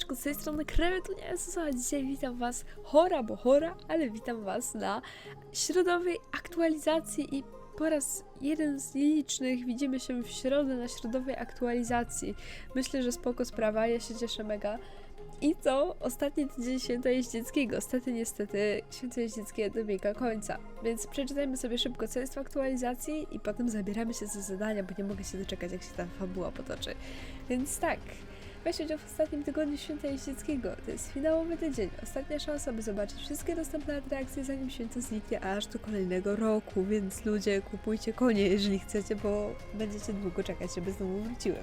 Siemaneczku, z tej strony Kremy, tu nie wiem co słuchać. Dzisiaj witam was, chora bo chora, ale witam was na środowej aktualizacji i po raz jeden z nielicznych widzimy się w środę na środowej aktualizacji. Myślę, że spoko sprawa, ja się cieszę mega. I to ostatni tydzień święta jeździeckiego. Niestety, niestety, święto jeździeckie dobiega końca. Więc przeczytajmy sobie szybko, co jest w aktualizacji i potem zabieramy się za zadania, bo nie mogę się doczekać, jak się ta fabuła potoczy. Więc tak, weź udział w ostatnim tygodniu święta jeździeckiego. To jest finałowy tydzień. Ostatnia szansa, by zobaczyć wszystkie dostępne atrakcje, zanim święto zniknie aż do kolejnego roku. Więc ludzie, kupujcie konie, jeżeli chcecie, bo będziecie długo czekać, żeby znowu wróciły.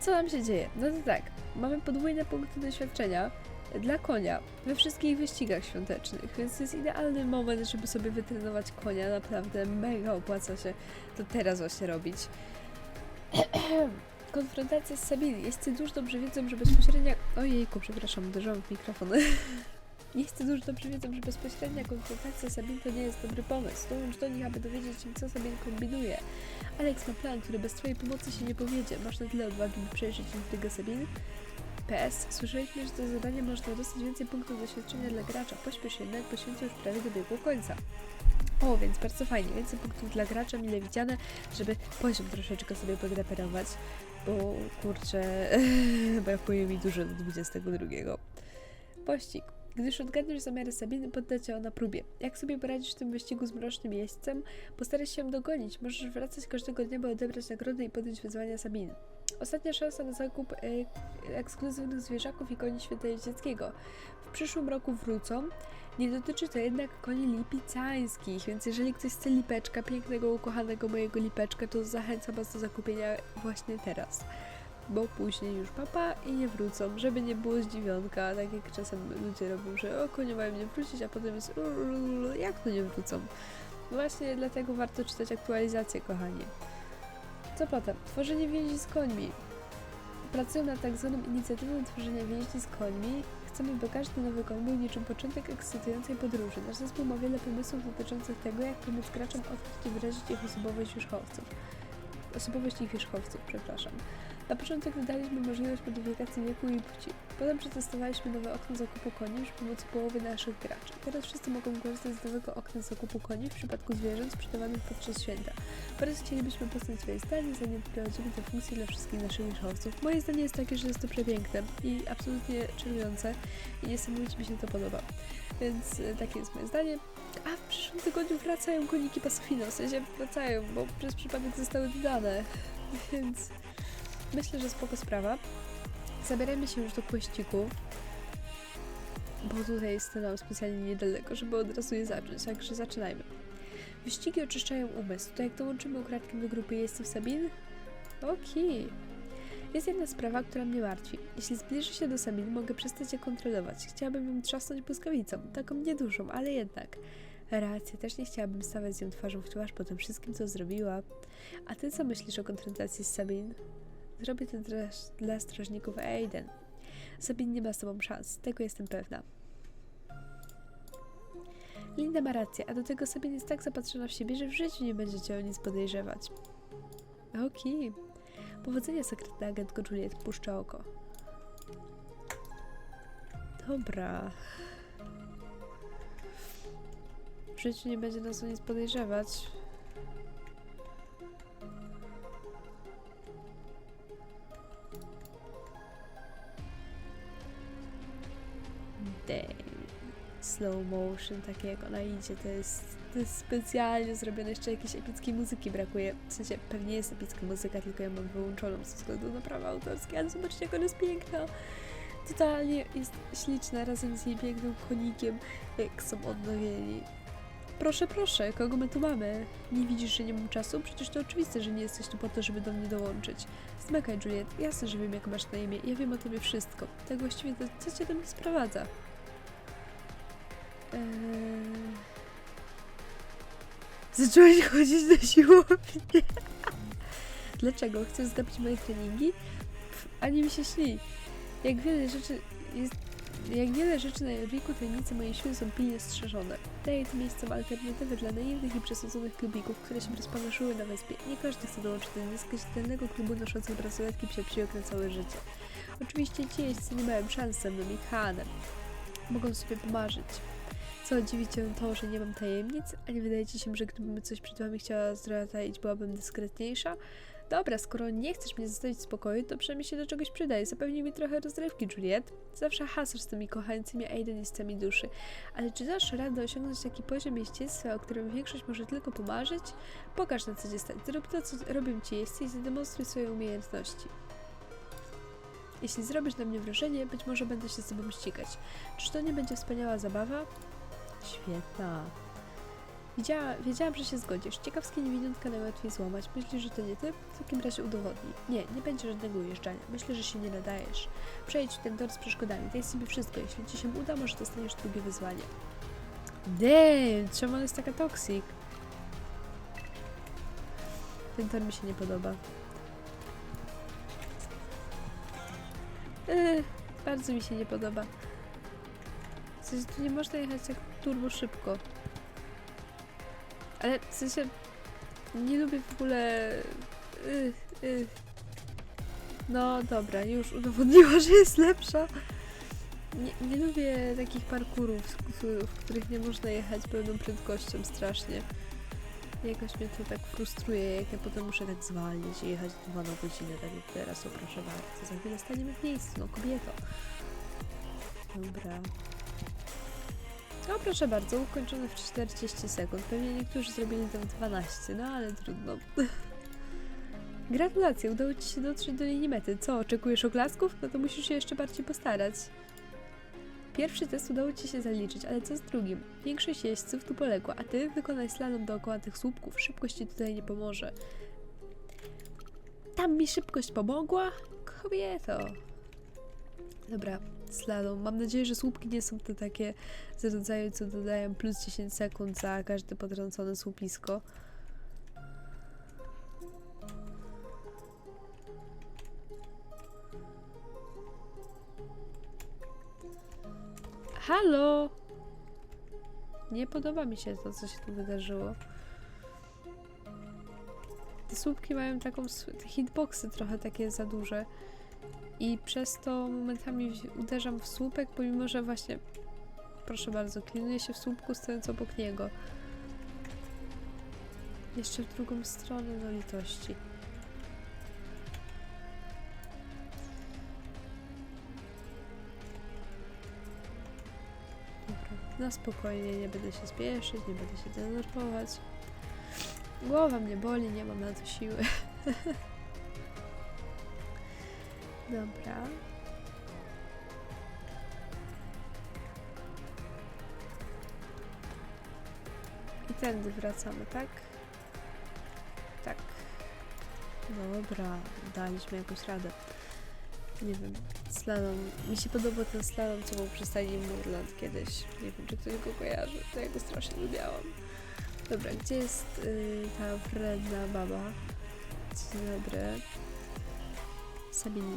Co nam się dzieje? No to tak, mamy podwójne punkty doświadczenia dla konia we wszystkich wyścigach świątecznych, więc to jest idealny moment, żeby sobie wytrenować konia. Naprawdę mega opłaca się to teraz właśnie robić. Konfrontacja z Sabini. Jeźdźcy dużo dobrze wiedzą, że bezpośrednia... Ojejku, przepraszam, uderzyłam w mikrofon. Jeźdźcy dużo dobrze wiedzą, że bezpośrednia konfrontacja z Sabin to nie jest dobry pomysł. Dołącz do nich, aby dowiedzieć się, co Sabin kombinuje. Alex ma plan, który bez Twojej pomocy się nie powiedzie. Masz na tyle odwagi, by przejrzeć intrygę Sabin? PS. Słyszeliśmy, że to zadanie można dostać więcej punktów doświadczenia dla gracza. Pośpiesz jednak, bo święto już prawie dobiegło końca. O, więc bardzo fajnie. Więcej punktów dla gracza, mile widziane, żeby poziom troszeczkę sobie podreperować, bo kurczę, brakuje mi dużo do 22. Pościg. Gdyż odgadniesz zamiary Sabiny, podda cię ona próbie. Jak sobie poradzisz w tym wyścigu z mrocznym jeźdźcem? Postaraj się ją dogonić. Możesz wracać każdego dnia, by odebrać nagrody i podjąć wyzwania Sabiny. Ostatnia szansa na zakup e, ekskluzywnych zwierzaków i koni święta. W przyszłym roku wrócą. Nie dotyczy to jednak koni lipicańskich, więc jeżeli ktoś chce lipeczka, pięknego, ukochanego mojego lipeczka, to zachęcam Was do zakupienia właśnie teraz. Bo później już papa i nie wrócą, żeby nie było zdziwionka, tak jak czasem ludzie robią, że o konie mają nie wrócić, a potem jest "Ulululu, jak to nie wrócą? Właśnie dlatego warto czytać aktualizacje, kochani. Co potem? Tworzenie więzi z końmi. Pracuję nad tak zwaną inicjatywą tworzenia więzi z końmi. Chcemy, by każdy nowy koń był niczym początek ekscytującej podróży. Nasz zespół ma wiele pomysłów dotyczących tego, jak pomóc graczom odkryć i wyrazić ich osobowość wierzchowców. Osobowość ich wierzchowców, przepraszam. Na początek wydaliśmy możliwość modyfikacji wieku i płci. Potem przetestowaliśmy nowe okno zakupu koni przy pomocy połowy naszych graczy. Teraz wszyscy mogą korzystać z nowego okna zakupu koni w przypadku zwierząt sprzedawanych podczas święta. Teraz chcielibyśmy poznać swoje zdanie, zanim wprowadzimy tę funkcję dla wszystkich naszych wierzchowców. Moje zdanie jest takie, że jest to przepiękne i absolutnie czarujące i niesamowicie mi się to podoba. Więc e, takie jest moje zdanie. A w przyszłym tygodniu wracają koniki Pasofino, w sensie wracają, bo przez przypadek zostały dodane. Więc myślę, że spoko sprawa. Zabierajmy się już do pościgu, bo tutaj jest nam specjalnie niedaleko, żeby od razu je zacząć, także zaczynajmy. Wyścigi oczyszczają umysł. To jak dołączymy ukradkiem do grupy jeźdźców Sabin? Okej. Jest jedna sprawa, która mnie martwi. Jeśli zbliży się do Sabin, mogę przestać je kontrolować. Chciałabym ją trzasnąć błyskawicą. Taką niedużą, ale jednak. Racja, też nie chciałabym stawać z nią twarzą w twarz po tym wszystkim, co zrobiła. A ty co myślisz o konfrontacji z Sabin? Zrobię to dla, dla strażników Aiden. Sabin nie ma z tobą szans, tego jestem pewna. Linda ma rację, a do tego Sabin jest tak zapatrzona w siebie, że w życiu nie będziecie o nic podejrzewać. Okej. Powodzenia, sekretna agentko Juliet, puszcza oko. Dobra. W życiu nie będzie nas o nic podejrzewać. Slow motion, takie jak ona idzie, to jest, to jest specjalnie zrobione. Jeszcze jakiejś epickiej muzyki brakuje. W sensie pewnie jest epicka muzyka, tylko ja mam wyłączoną ze względu na prawa autorskie, ale zobaczcie, jak ona jest piękna. Totalnie jest śliczna razem z jej pięknym konikiem, jak są odnowieni. Proszę, proszę, kogo my tu mamy? Nie widzisz, że nie mam czasu? Przecież to oczywiste, że nie jesteś tu po to, żeby do mnie dołączyć. Zmykaj, Juliet. Jasne, że wiem, jak masz na imię. Ja wiem o tobie wszystko. Tak właściwie to co cię do mnie sprowadza? Eee... Zacząłeś chodzić na siłownię. Dlaczego? Chcesz zdobyć moje treningi? Pff, ani mi się śni. Jak wiele rzeczy jest... Jak wiele rzeczy na Jorwiku, tajemnice mojej siły są pilnie strzeżone. Daję tym miejscom alternatywę dla naiwnych i przesądzonych klubików, które się rozpanoszyły na wyspie. Nie każdy chce dołączyć do nieskazitelnego klubu noszących bransoletki psiapsiłek na całe życie. Oczywiście ci jeźdźcy nie mają szans ze mną Hanem. Mogą sobie pomarzyć. Co dziwi cię to, że nie mam tajemnic? A nie wydaje ci się, że gdybym coś przed wami chciała zdradzać, byłabym dyskretniejsza? Dobra, skoro nie chcesz mnie zostawić w spokoju, to przynajmniej się do czegoś przydaje. Zapewnij mi trochę rozrywki, Juliet. Zawsze hasasz z tymi kochającymi Aiden i z tymi duszy. Ale czy dasz radę osiągnąć taki poziom jeździectwa, o którym większość może tylko pomarzyć? Pokaż na co cię stać. Zrób to, co robią ci jeźdźcy i zademonstruj swoje umiejętności. Jeśli zrobisz na mnie wrażenie, być może będę się z tobą ścigać. Czy to nie będzie wspaniała zabawa? Świetna. Wiedziała, wiedziałam, że się zgodzisz. Ciekawskie niewiniątka najłatwiej złamać. Myślisz, że to nie ty? W takim razie udowodnij. Nie, nie będzie żadnego ujeżdżania. Myślę, że się nie nadajesz. Przejdź ten tor z przeszkodami. Daj sobie wszystko. Jeśli ci się uda, może dostaniesz drugie wyzwanie. Damn, czemu ona jest taka toksik? Ten tor mi się nie podoba. Bardzo mi się nie podoba. W sensie tu nie można jechać tak turbo szybko. Ale w sensie nie lubię w ogóle. Yy, yy. No dobra, już udowodniła, że jest lepsza. Nie, nie lubię takich parkurów, w, których nie można jechać pełną prędkością strasznie. Jakoś mnie to tak frustruje, jak ja potem muszę tak zwalniać i jechać dwa na godzinę, tak jak teraz, o proszę bardzo. Za chwilę staniemy w miejscu, no kobieto. Dobra. No proszę bardzo, ukończone w 40 sekund. Pewnie niektórzy zrobili to w 12, no ale trudno. Gratulacje, udało Ci się dotrzeć do linii mety. Co, oczekujesz oklasków? No to musisz się jeszcze bardziej postarać. Pierwszy test udało Ci się zaliczyć, ale co z drugim? Większość jeźdźców tu poległa, a Ty wykonaj slalom dookoła tych słupków. Szybkość Ci tutaj nie pomoże. Tam mi szybkość pomogła? Kobieto. Dobra, slalom. Mam nadzieję, że słupki nie są to takie z rodzaju, co dodają plus 10 sekund za każde potrącone słupisko. Halo! Nie podoba mi się to, co się tu wydarzyło. Te słupki mają taką, te hitboxy trochę takie za duże. I przez to momentami uderzam w słupek, pomimo że właśnie, proszę bardzo, klinuję się w słupku stojąc obok niego. Jeszcze w drugą stronę, no litości. Dobra, na spokojnie, nie będę się spieszyć, nie będę się denerwować. Głowa mnie boli, nie mam na to siły. Dobra. I tędy wracamy, tak? Tak. Dobra, daliśmy jakąś radę. Nie wiem, slalom. Mi się podobał ten slalom, co był przy stajni Murland kiedyś. Nie wiem, czy ktoś go kojarzy, to ja go strasznie lubiałam. Dobra, gdzie jest y, ta wredna baba? Dzień dobry. Sabin.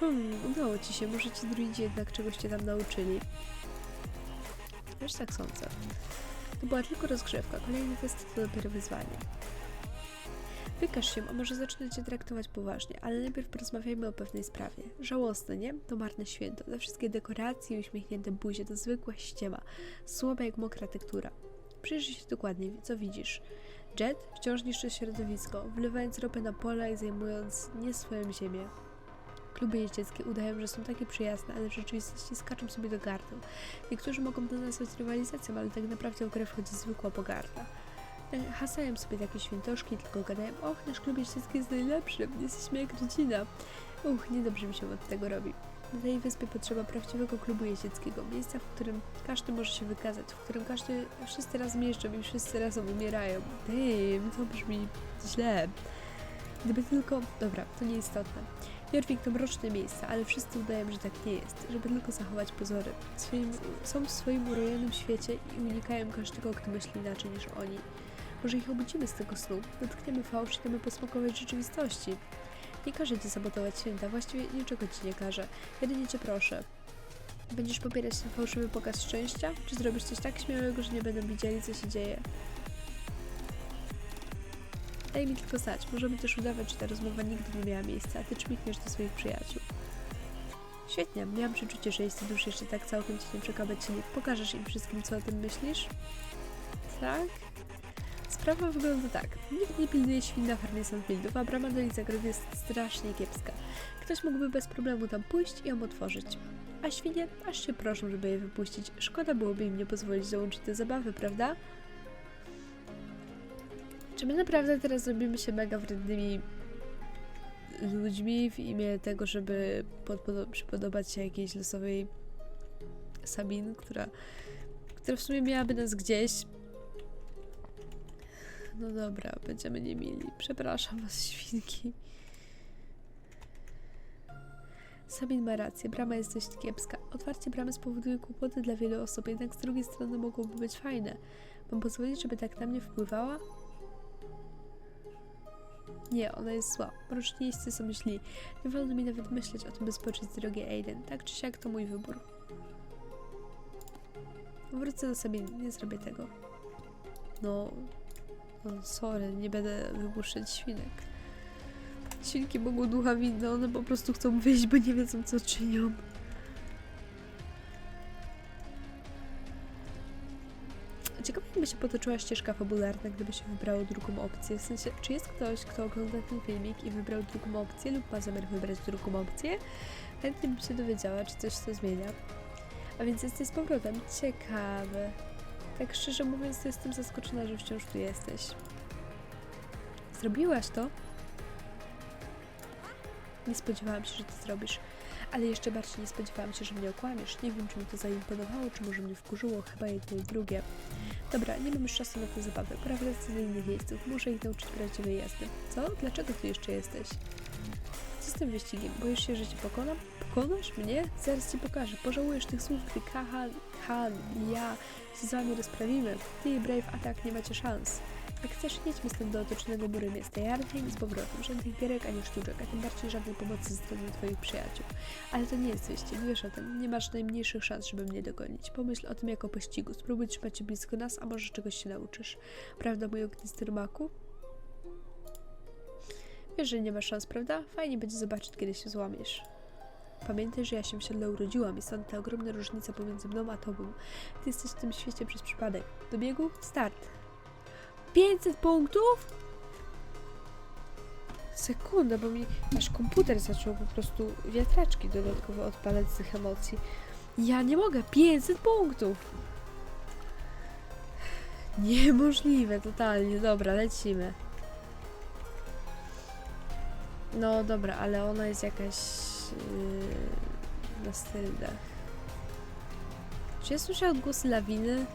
Hmm, udało ci się, może ci druidzi jednak czegoś cię tam nauczyli. Też tak sądzę. To była tylko rozgrzewka, kolejny test to dopiero wyzwanie. Wykaż się, a może zacznę cię traktować poważnie, ale najpierw porozmawiajmy o pewnej sprawie. Żałosne, nie? To marne święto. Te wszystkie dekoracje i uśmiechnięte buzie to zwykła ściema, słaba jak mokra tektura. Przyjrzyj się dokładnie, co widzisz. Jet wciąż niszczy środowisko, wlewając ropę na pola i zajmując nie swoją ziemię. Kluby jeździeckie udają, że są takie przyjazne, ale w rzeczywistości skaczą sobie do gardła. Niektórzy mogą to nazwać rywalizacją, ale tak naprawdę o grę wchodzi zwykła pogarda. E, Hasają sobie takie świętoszki, tylko gadają, och, nasz klub jeździecki jest najlepszy, jesteśmy jak rodzina. Uch, niedobrze mi się od tego robi. Na tej wyspie potrzeba prawdziwego klubu jeździeckiego, miejsca, w którym każdy może się wykazać, w którym każdy, wszyscy razem jeżdżą i wszyscy razem umierają. Damn, to brzmi źle. Gdyby tylko... Dobra, to nieistotne. Jorvik to mroczne miejsca, ale wszyscy udają, że tak nie jest, żeby tylko zachować pozory. Swoim, są w swoim urojonym świecie i unikają każdego, kto myśli inaczej niż oni. Może ich obudzimy z tego snu, dotkniemy fałsz i damy posmakować rzeczywistości. Nie każę ci sabotować święta, właściwie niczego ci nie każę. Jedynie cię proszę. Będziesz popierać ten fałszywy pokaz szczęścia? Czy zrobisz coś tak śmiałego, że nie będą widzieli, co się dzieje? Daj mi tylko znać. Możemy też udawać, że ta rozmowa nigdy nie miała miejsca, a ty czmikniesz do swoich przyjaciół. Świetnie, miałam przeczucie, że jeśli już jeszcze tak całkiem cię nie przekabać, nie pokażesz im wszystkim, co o tym myślisz? Tak? Sprawa wygląda tak. Nikt nie pilnuje świn na farmie Sandfieldów, a brama do ich zagrody jest strasznie kiepska. Ktoś mógłby bez problemu tam pójść i ją otworzyć. A świnie aż się proszą, żeby je wypuścić. Szkoda byłoby im nie pozwolić dołączyć do zabawy, prawda? Czy my naprawdę teraz robimy się mega wrednymi ludźmi w imię tego, żeby przypodobać się jakiejś losowej Sabin, która, która w sumie miałaby nas gdzieś. No dobra, będziemy niemili. Przepraszam was, świnki. Sabin ma rację, brama jest dość kiepska. Otwarcie bramy spowoduje kłopoty dla wielu osób, jednak z drugiej strony mogłoby być fajne. Mam pozwolić, żeby tak na mnie wpływała? Nie, ona jest zła. Mrocznieńscy są źli. Nie wolno mi nawet myśleć o tym, by spocząć z drogi Aiden. Tak czy siak to mój wybór. Wrócę do Sabiny, nie zrobię tego. No sorry, nie będę wypuszczać świnek. Świnki mogą ducha winne, one po prostu chcą wyjść, bo nie wiedzą co czynią. Ciekawe, jakby się potoczyła ścieżka fabularna, gdyby się wybrało drugą opcję. W sensie, czy jest ktoś, kto ogląda ten filmik i wybrał drugą opcję lub ma zamiar wybrać drugą opcję? Chętnie bym się dowiedziała, czy coś to zmienia. A więc jesteś z powrotem. Ciekawe. Tak szczerze mówiąc, to jestem zaskoczona, że wciąż tu jesteś. Zrobiłaś to? Nie spodziewałam się, że to zrobisz. Ale jeszcze bardziej nie spodziewałam się, że mnie okłamiesz. Nie wiem, czy mi to zaimponowało, czy może mnie wkurzyło. Chyba jedno i drugie. Dobra, nie mam już czasu na tę zabawę. Wracać do innych miejsców. Muszę ich nauczyć prawdziwej jazdy. Co? Dlaczego tu jeszcze jesteś? Tym wyścigiem? Boisz się, że cię pokonam? Pokonasz mnie? Zaraz ci pokażę. Pożałujesz tych słów, gdy Kahan, Han ja się z wami rozprawimy. Ty i Brave Attack nie macie szans. Jak chcesz, jedźmy stąd do otoczonego murem miasta Jarheim z powrotem. Żadnych gierek ani sztuczek, a tym bardziej żadnej pomocy ze strony twoich przyjaciół. Ale to nie jest wyścig, wiesz o tym. Nie masz najmniejszych szans, żeby mnie dogonić. Pomyśl o tym jako pościgu. Spróbuj trzymać się blisko nas, a może czegoś się nauczysz. Prawda, mój ognisty rymaku? Wiesz, że nie masz szans, prawda? Fajnie będzie zobaczyć, kiedy się złamiesz. Pamiętaj, że ja się w siodle urodziłam i stąd ta ogromna różnica pomiędzy mną a tobą. Ty jesteś w tym świecie przez przypadek. Do biegu? Start. 500 punktów? Sekunda, bo mi aż komputer zaczął po prostu wiatraczki dodatkowo odpalać z tych emocji. Ja nie mogę, 500 punktów! Niemożliwe, totalnie. Dobra, lecimy. No dobra, ale ona jest jakaś yy, na stylach. Czy ja słyszę odgłosy lawiny?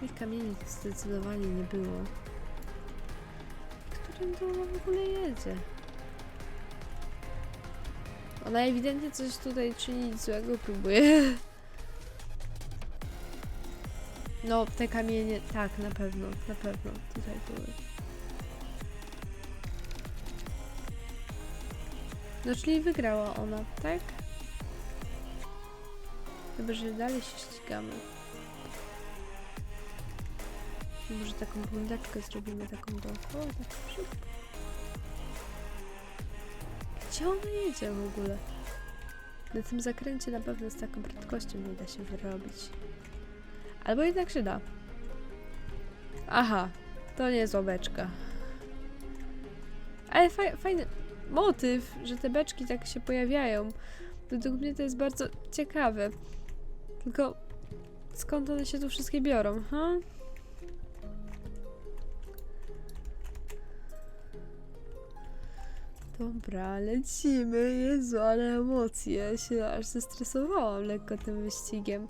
Tych kamieni zdecydowanie nie było. Którym to ona w ogóle jedzie? Ona ewidentnie coś tutaj czynić złego próbuje. No, te kamienie, tak, na pewno, na pewno tutaj były. No, czyli wygrała ona, tak? Chyba, że dalej się ścigamy. Może taką blondeczkę zrobimy, taką dookoła, tak szybko. Gdzie ona jedzie w ogóle? Na tym zakręcie na pewno z taką prędkością nie da się wyrobić. Albo jednak się da. Aha, to nie jest beczka. Ale faj, fajny motyw, że te beczki tak się pojawiają. Według mnie to jest bardzo ciekawe. Tylko skąd one się tu wszystkie biorą, ha? Dobra, lecimy. Jezu, ale emocje. Ja się aż zestresowałam lekko tym wyścigiem.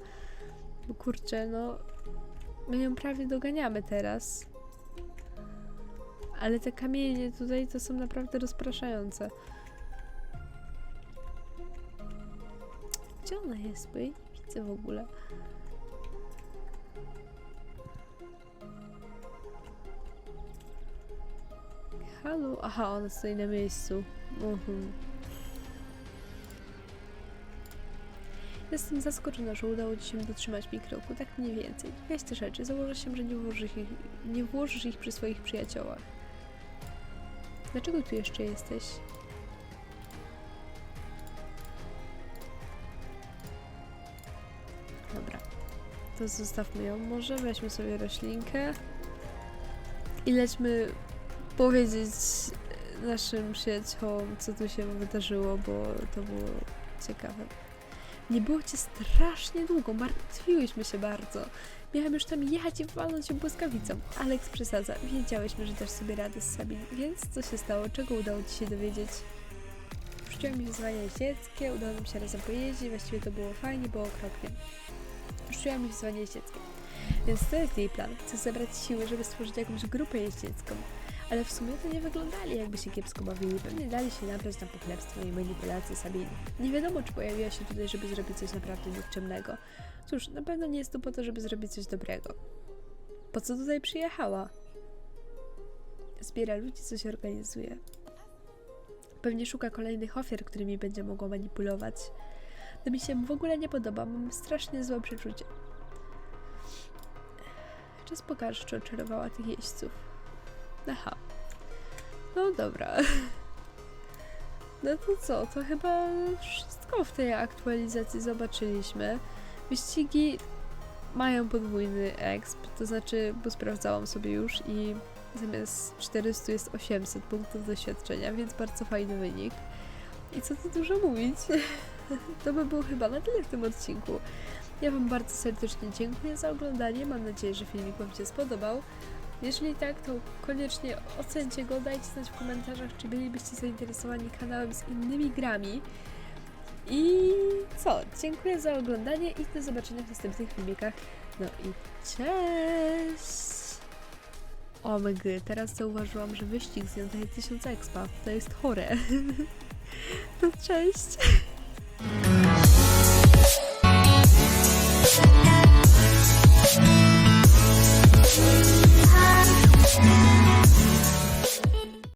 Bo kurczę, no... My ją prawie doganiamy teraz. Ale te kamienie tutaj to są naprawdę rozpraszające. Gdzie ona jest? Bo jej nie widzę w ogóle. Halo? Aha, ona stoi na miejscu. Mhm. Jestem zaskoczona, że udało Ci się dotrzymać mi kroku, tak mniej więcej. Weź te rzeczy, założę się, że nie włożysz ich, nie włożysz ich przy swoich przyjaciołach. Dlaczego tu jeszcze jesteś? Dobra. To zostawmy ją może, weźmy sobie roślinkę i lećmy powiedzieć naszym przyjaciołom, co tu się wydarzyło, bo to było ciekawe. Nie było cię strasznie długo, martwiłyśmy się bardzo. Miałam już tam jechać i walnąć się błyskawicą. Alex przesadza, wiedziałyśmy, że dasz sobie radę z Sabin, więc co się stało? Czego udało ci się dowiedzieć? Rzuciłam mi wyzwanie jeździeckie, udało nam się razem pojeździć, właściwie to było fajnie, było okropnie. Rzuciłam mi wyzwanie jeździeckie. Więc to jest jej plan. Chce zebrać siły, żeby stworzyć jakąś grupę jeździecką. Ale w sumie to nie wyglądali, jakby się kiepsko bawili. Pewnie dali się nabrać na pochlebstwo i manipulacje Sabiny. Nie wiadomo, czy pojawiła się tutaj, żeby zrobić coś naprawdę nikczemnego. Cóż, na pewno nie jest tu po to, żeby zrobić coś dobrego. Po co tutaj przyjechała? Zbiera ludzi, co się organizuje. Pewnie szuka kolejnych ofiar, którymi będzie mogła manipulować. To mi się w ogóle nie podoba, mam strasznie złe przeczucie. Czas pokaże, czy oczarowała tych jeźdźców. Aha. No dobra. No to co? To chyba wszystko w tej aktualizacji zobaczyliśmy. Wyścigi mają podwójny exp, to znaczy, bo sprawdzałam sobie już i zamiast 400 jest 800 punktów doświadczenia, więc bardzo fajny wynik. I co tu dużo mówić? To by było chyba na tyle w tym odcinku. Ja Wam bardzo serdecznie dziękuję za oglądanie. Mam nadzieję, że filmik Wam się spodobał. Jeżeli tak, to koniecznie ocencie go, dajcie znać w komentarzach, czy bylibyście zainteresowani kanałem z innymi grami. I co? Dziękuję za oglądanie i do zobaczenia w następnych filmikach. No i cześć! O my gry, teraz zauważyłam, że wyścig z daje 1000 expa. To jest chore. To cześć!